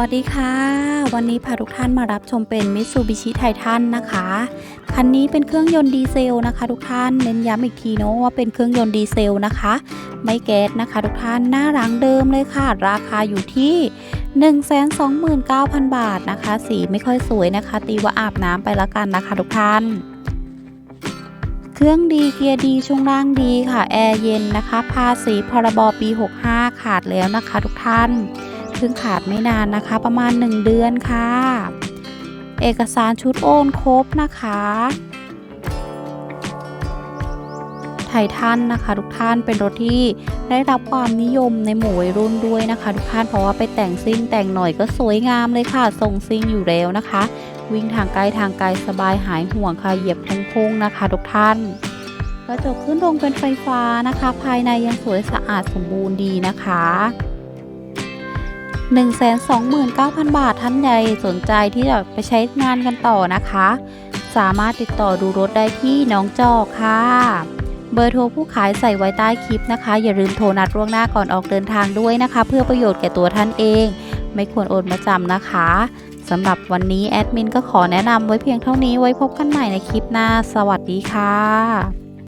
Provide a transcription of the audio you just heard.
วัสดีค่ะ วันนี้พาทุกท่านมารับชมเป็น Mitsubishi Titan นะคะ คันนี้เป็นเครื่องยนต์ดีเซลนะคะ ทุกท่านเน้นย้ำอีกทีเนาะว่าเป็นเครื่องยนต์ดีเซลนะคะ ไม่แก๊สนะคะ ทุกท่านหน้าหลังเดิมเลยค่ะ ราคาอยู่ที่129,000 บาทนะคะ สีไม่ค่อยสวยนะคะ ตีว่าอาบน้ำไปละกันนะคะ ทุกท่าน เครื่องดีเกียร์ดีช่วงล่างดีค่ะ แอร์เย็นนะคะ ภาษีพรบปี 65 ขาดแล้วนะคะ ทุกท่าน เพิ่งขาดไม่นานนะคะ ประมาณ 1 เดือนค่ะ เอกสารชุดโอนครบนะคะไททันนะคะทุกท่านเป็นรถที่ได้รับความนิยมในหมู่วัยรุ่นด้วยนะคะ ทุกท่านเพราะว่าไปแต่งซิ่งแต่งหน่อยก็สวยงามเลยค่ะทรงซิ่งอยู่แล้วนะคะ วิ่งทางไกลทางไกลสบายหายห่วงค่ะเหยียบพุ่งนะคะทุกท่านกระจกขึ้นลงเป็นไฟฟ้านะคะ ภายในยังสวยสะอาดสมบูรณ์ดีนะคะ 129,000 บาทท่านใดสนใจที่จะไปใช้งานกันต่อนะคะ สามารถติดต่อดูรถได้ที่น้องจอกค่ะ เบอร์โทรผู้ขายใส่ไว้ใต้คลิปนะคะ อย่าลืมโทรนัดล่วงหน้าก่อนออกเดินทางด้วยนะคะ เพื่อประโยชน์แก่ตัวท่านเอง ไม่ควรโอนมาจำนะคะสำหรับวันนี้แอดมินก็ขอแนะนำไว้เพียงเท่านี้ไว้พบกันใหม่ในคลิปหน้า สวัสดีค่ะ